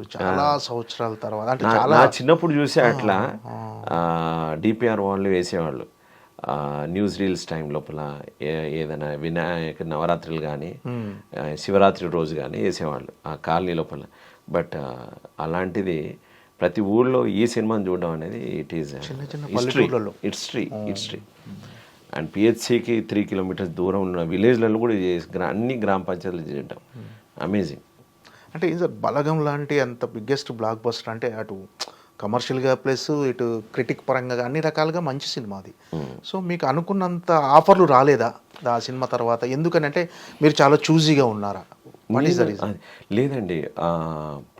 మీరు చాలా సంవత్సరాల తర్వాత అంటే చాలా చిన్నప్పుడు చూసే అట్లా డిపిఆర్ వాళ్ళు వేసేవాళ్ళు. న్యూస్ రీల్స్ టైం లోపల ఏదైనా వినాయక నవరాత్రులు కానీ శివరాత్రి రోజు కానీ వేసేవాళ్ళు ఆ కాలనీ లోపల. బట్ అలాంటిది ప్రతి ఊళ్ళో ఈ సినిమాని చూడడం అనేది it is history. History history. And పిహెచ్సికి three kilometres దూరం ఉన్న విలేజ్లలో కూడా అన్ని గ్రామ పంచాయతీలు చేయడం అమేజింగ్ అంటే ఏం సార్ బలగం లాంటి అంత బిగ్గెస్ట్ బ్లాక్ బస్టర్ అంటే అటు కమర్షియల్గా ప్లస్ ఇటు క్రిటిక్ పరంగా అన్ని రకాలుగా మంచి సినిమా అది. సో మీకు అనుకున్నంత ఆఫర్లు రాలేదా? ఆ సినిమా తర్వాత ఎందుకని అంటే మీరు చాలా చూజీగా ఉన్నారా? లేదండి.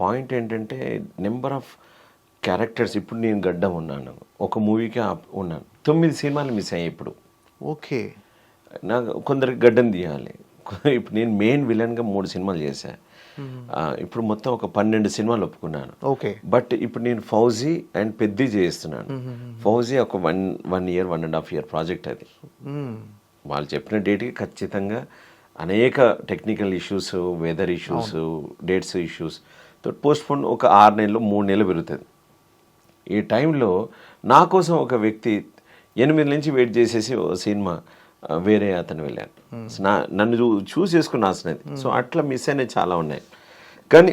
పాయింట్ ఏంటంటే నెంబర్ ఆఫ్ క్యారెక్టర్స్ ఇప్పుడు నేను గడ్డం ఉన్నాను. ఒక మూవీకి ఉన్నాను. తొమ్మిది సినిమాలు మిస్ అయ్యాయి ఇప్పుడు. ఓకే. నాకు కొందరికి గడ్డం తీయాలి. ఇప్పుడు నేను మెయిన్ విలన్గా మూడు సినిమాలు చేశా. ఆ, ఇప్పుడు మొత్తం ఒక పన్నెండు సినిమాలు ఒప్పుకున్నాను. ఓకే. బట్ ఇప్పుడు నేను ఫౌజీ అండ్ పెద్ది చేస్తున్నాను. ఫౌజీ ఒక one one year one and half year project అది. వాళ్ళు చెప్పిన డేట్కి ఖచ్చితంగా అనేక technical issues weather issues dates ఇష్యూస్తో postpone ఒక ఆరు నెలలు మూడు నెలలు పెరుగుతుంది. ఈ టైంలో నా కోసం ఒక వ్యక్తి ఎనిమిది నుంచి వెయిట్ చేసేసి సినిమా వేరే అతను వెళ్ళాను నా నన్ను చూ చూస్ చేసుకుని రాసినది సో అట్లా మిస్ అయినవి చాలా ఉన్నాయి. కానీ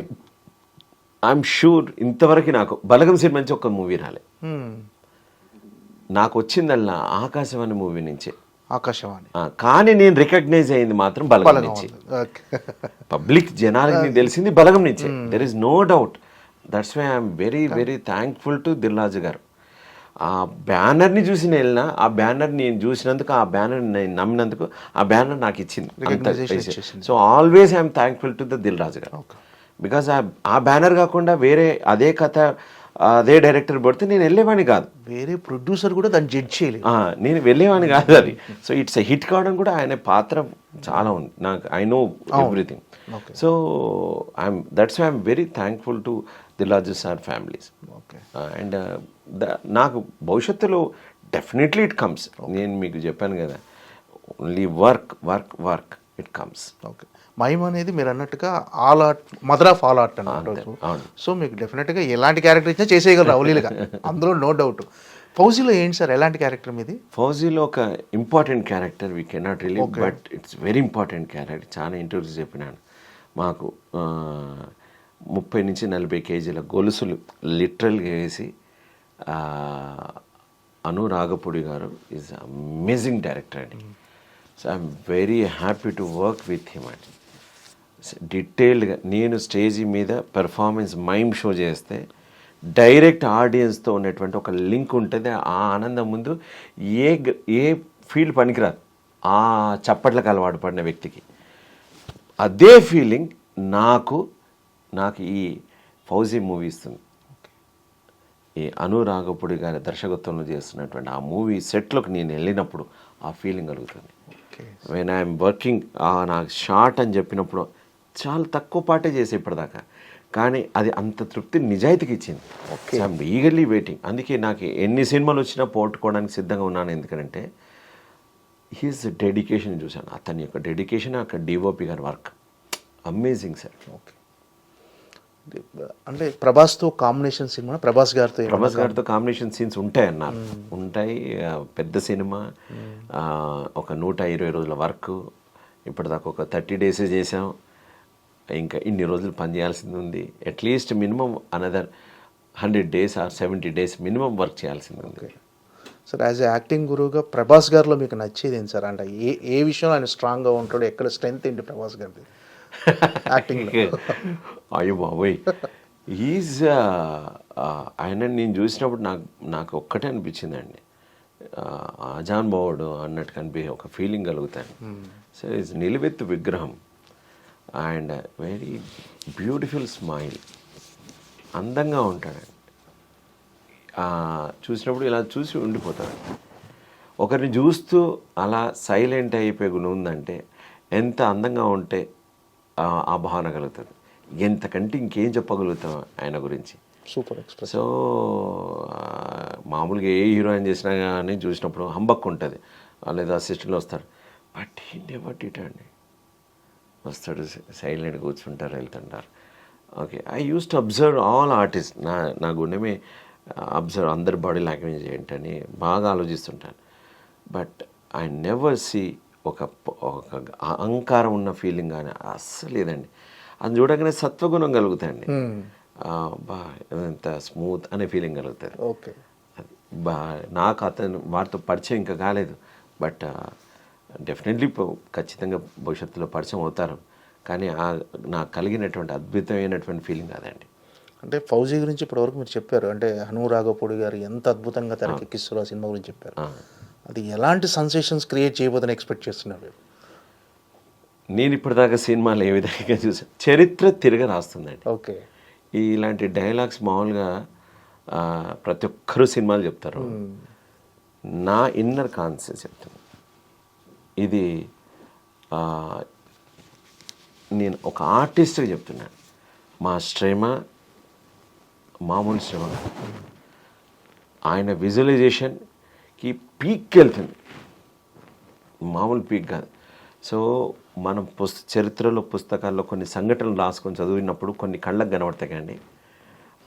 ఐఎమ్ షూర్ ఇంతవరకు నాకు బలగం సినిమా నుంచి ఒక మూవీ రాలే. నాకు వచ్చిందల్లా ఆకాశవాణి మూవీ నుంచే. ఆకాశవాణి. కానీ నేను రికగ్నైజ్ అయింది మాత్రం బలగం నుంచి. పబ్లిక్ జనాలకి తెలిసింది బలగం నుంచే. There is no doubt that's why I'm very very thankful to Dil Raju గారు. ఆ బ్యానర్ని చూసి నేను వెళ్ళినా ఆ బ్యానర్ నేను చూసినందుకు ఆ బ్యానర్ నేను నమ్మినందుకు ఆ బ్యానర్ నాకు ఇచ్చింది. So always I'm thankful to the Dil Raju గారు బికాస్ ఆ బ్యానర్ కాకుండా వేరే అదే కథ అదే డైరెక్టర్ పడితే నేను వెళ్ళేవాడిని కాదు. వేరే ప్రొడ్యూసర్ కూడా దాన్ని జడ్జ్ చేయలేదు. నేను వెళ్ళేవాడిని కాదు అది. సో ఇట్స్ హిట్ కావడం కూడా ఆయన పాత్ర చాలా ఉంది. నాకు I know everything so I'm that's I'm very thankful to Dil Raju sir families. Okay. And నాకు భవిష్యత్తులో డెఫినెట్లీ ఇట్ కమ్స్. నేను మీకు చెప్పాను కదా only work work work it comes. Okay. Mime అనేది మీరు అన్నట్టుగా all art mother of all art అవును. సో మీకు డెఫినెట్గా ఎలాంటి క్యారెక్టర్ ఇచ్చినా చేసేయగలరు అవలీలుగా అందులో నో డౌట్. ఫౌజీలో ఏంటి సార్? ఎలాంటి క్యారెక్టర్ మీది? ఫౌజీలో ఒక important character we cannot reveal but it's very important character చాలా ఇంటర్వ్యూస్ చెప్పినాను. మాకు ముప్పై నుంచి నలభై కేజీల గొలుసులు లిటరల్గా వేసి ఆ, అను రాగపూడి గారు ఈజ్ అమేజింగ్ డైరెక్టర్ అండి. So I'm very happy to work with him అండి. డీటెయిల్డ్గా నేను స్టేజ్ మీద పెర్ఫార్మెన్స్ మైమ్ షో చేస్తే డైరెక్ట్ ఆడియన్స్తో ఉన్నటువంటి ఒక లింక్ ఉంటుంది ఆ ఆనందం ముందు ఏ ఏ ఫీల్డ్ పనికిరాదు. ఆ చప్పట్లకు అలవాటు పడిన వ్యక్తికి. అదే ఫీలింగ్ నాకు నాకు ఈ ఫౌజీ మూవీ ఇస్తుంది ఈ అనురాగపుడి గారి దర్శకత్వంలో చేస్తున్నటువంటి ఆ మూవీ సెట్లోకి నేను వెళ్ళినప్పుడు ఆ ఫీలింగ్ కలుగుతుంది. ఓకే. వెన్ ఐఎమ్ వర్కింగ్ నాకు షార్ట్ అని చెప్పినప్పుడు చాలా తక్కువ పాటే చేసే ఇప్పటిదాకా. కానీ అది అంత తృప్తి నిజాయితీకి ఇచ్చింది. ఐఎమ్ ఈగర్లీ వెయిటింగ్ అందుకే నాకు ఎన్ని సినిమాలు వచ్చినా పోగొట్టుకోవడానికి సిద్ధంగా ఉన్నాను. ఎందుకంటే హీస్ డెడికేషన్ చూశాను. అతని యొక్క డెడికేషన్ అక్కడ డిఓపి గారి వర్క్ అమేజింగ్ సార్ ఓకే. అంటే ప్రభాస్తో కాంబినేషన్ సినిమా ప్రభాస్ గారితో ప్రభాస్ గారితో కాంబినేషన్ సీన్స్ ఉంటాయి అన్నారు. ఉంటాయి. పెద్ద సినిమా ఒక నూట ఇరవై రోజుల వర్క్ ఇప్పటిదాకా ఒక థర్టీ డేస్ చేసాం ఇంకా ఇన్ని రోజులు పని చేయాల్సింది ఉంది. At least minimum another hundred days or seventy days minimum work చేయాల్సింది ఉంది. సార్ యాజ్ యాక్టింగ్ గురువుగా ప్రభాస్ గారిలో మీకు నచ్చేది ఏంటి సార్ అంటే ఏ ఏ విషయంలో ఆయన స్ట్రాంగ్గా ఉంటాడు? ఎక్కడ స్ట్రెంగ్త్ ఏంటి ప్రభాస్ గారిది? అయ్యో బాబోయ్. ఈజ్ ఆయన నేను చూసినప్పుడు నాకు నాకు ఒక్కటే అనిపించిందండి. అజాన్ బావుడు అన్నట్టు కనిపి ఒక ఫీలింగ్ కలుగుతాను సో ఇస్ నిలువెత్తు విగ్రహం. అండ్ వెరీ బ్యూటిఫుల్ స్మైల్ అందంగా ఉంటాడండి చూసినప్పుడు ఇలా చూసి ఉండిపోతాడు. ఒకరిని చూస్తూ అలా సైలెంట్ అయిపోయే గుణం ఉందంటే ఎంత అందంగా ఉంటే ఆ భావన కలుగుతుంది. ఎంతకంటే ఇంకేం చెప్పగలుగుతాం ఆయన గురించి? Super express. సో మామూలుగా ఏ హీరోయిన్ చేసినా కానీ చూసినప్పుడు హంబక్ ఉంటుంది లేదా అసిస్టెంట్లు వస్తారు బట్ నెవర్ డిట్ అండి. వస్తాడు సైలెంట్ కూర్చుంటారు వెళ్తుంటారు. Okay I use to observe all artist. నా నా గుండెమే అబ్జర్వ్ అందరి బాడీ లాంగ్వేజ్ ఏంటని బాగా ఆలోచిస్తుంటాను. బట్ ఐ నెవర్ సీ ఒక ఒక అహంకారం ఉన్న ఫీలింగ్ కానీ అస్సలు లేదండి. అది చూడగానే సత్వగుణం కలుగుతాయండి. బా ఎంత స్మూత్ అనే ఫీలింగ్ కలుగుతుంది. ఓకే. అది బా నాకు అతను వారితో పరిచయం ఇంకా కాలేదు. బట్ డెఫినెట్లీ ఖచ్చితంగా భవిష్యత్తులో పరిచయం అవుతారు. కానీ ఆ నాకు కలిగినటువంటి అద్భుతమైనటువంటి ఫీలింగ్ అదండి. అంటే ఫౌజీ గురించి ఇప్పటివరకు మీరు చెప్పారు. అంటే హను రాఘపూడి గారు ఎంత అద్భుతంగా తెరకెక్కిస్తారు ఆ సినిమా గురించి చెప్పారు. అది ఎలాంటి సెన్సేషన్స్ క్రియేట్ చేయబోదని ఎక్స్పెక్ట్ చేస్తున్నారు? నేను ఇప్పటిదాకా సినిమాలు ఏ విధంగా చూసాను చరిత్ర తిరగ రాస్తుందండి. ఓకే. ఇలాంటి డైలాగ్స్ మామూలుగా ప్రతి ఒక్కరూ సినిమాలు చెప్తారు. నా ఇన్నర్ కాన్సెప్ట్ చెప్తాను ఇది నేను ఒక ఆర్టిస్ట్గా చెప్తున్నాను మా శ్రమ మామూలు శ్రమ. ఆయన కి పీక్కి వెళ్తుంది మామూలు పీక్ కాదు. సో మనం పుస్త చరిత్రలో పుస్తకాల్లో కొన్ని సంఘటనలు రాసుకొని చదివినప్పుడు కొన్ని కళ్ళకు కనబడతాయి కానీ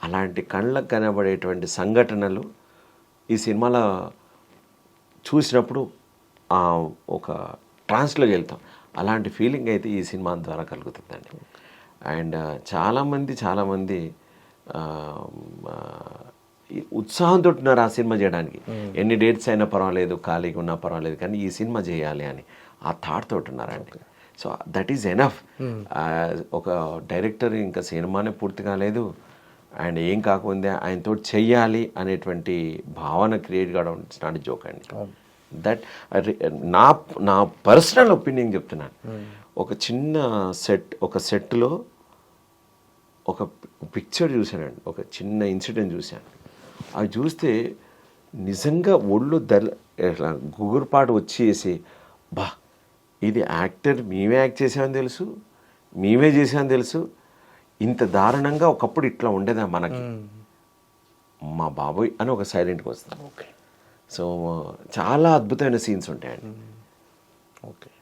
అలాంటి కళ్ళకు కనబడేటువంటి సంఘటనలు ఈ సినిమాలో చూసినప్పుడు ఒక ట్రాన్స్లోకి వెళ్తాం. అలాంటి ఫీలింగ్ అయితే ఈ సినిమా ద్వారా కలుగుతుందండి. అండ్ చాలామంది చాలామంది ఉత్సాహంతో ఉన్నారు ఆ సినిమా చేయడానికి. ఎన్ని డేట్స్ అయినా పర్వాలేదు ఖాళీగా ఉన్నా పర్వాలేదు కానీ ఈ సినిమా చేయాలి అని ఆ థాట్ తోటి ఉన్నారండి. సో దట్ ఈజ్ ఎనఫ్ ఒక డైరెక్టర్ ఇంకా సినిమానే పూర్తి కాలేదు. అండ్ ఏం కాకుండా ఆయనతో చెయ్యాలి అనేటువంటి భావన క్రియేట్ కావడం ఇట్స్ నాట్ జోక్ అండి. దట్ నా నా పర్సనల్ ఒపీనియన్ చెప్తున్నాను. ఒక చిన్న సెట్ ఒక సెట్లో ఒక పిక్చర్ చూశానండి. ఒక చిన్న ఇన్సిడెంట్ చూశాను. అవి చూస్తే నిజంగా ఒళ్ళు దల గుగురుపాటు వచ్చేసి బా ఇది యాక్టర్ మేమే యాక్ట్ చేసామని తెలుసు మేమే చేసామని తెలుసు. ఇంత దారుణంగా ఒకప్పుడు ఇట్లా ఉండేదా మనకి? మా బాబోయ్ అని ఒక సైలెంట్కి వస్తాం. ఓకే. సో చాలా అద్భుతమైన సీన్స్ ఉంటాయండి. ఓకే.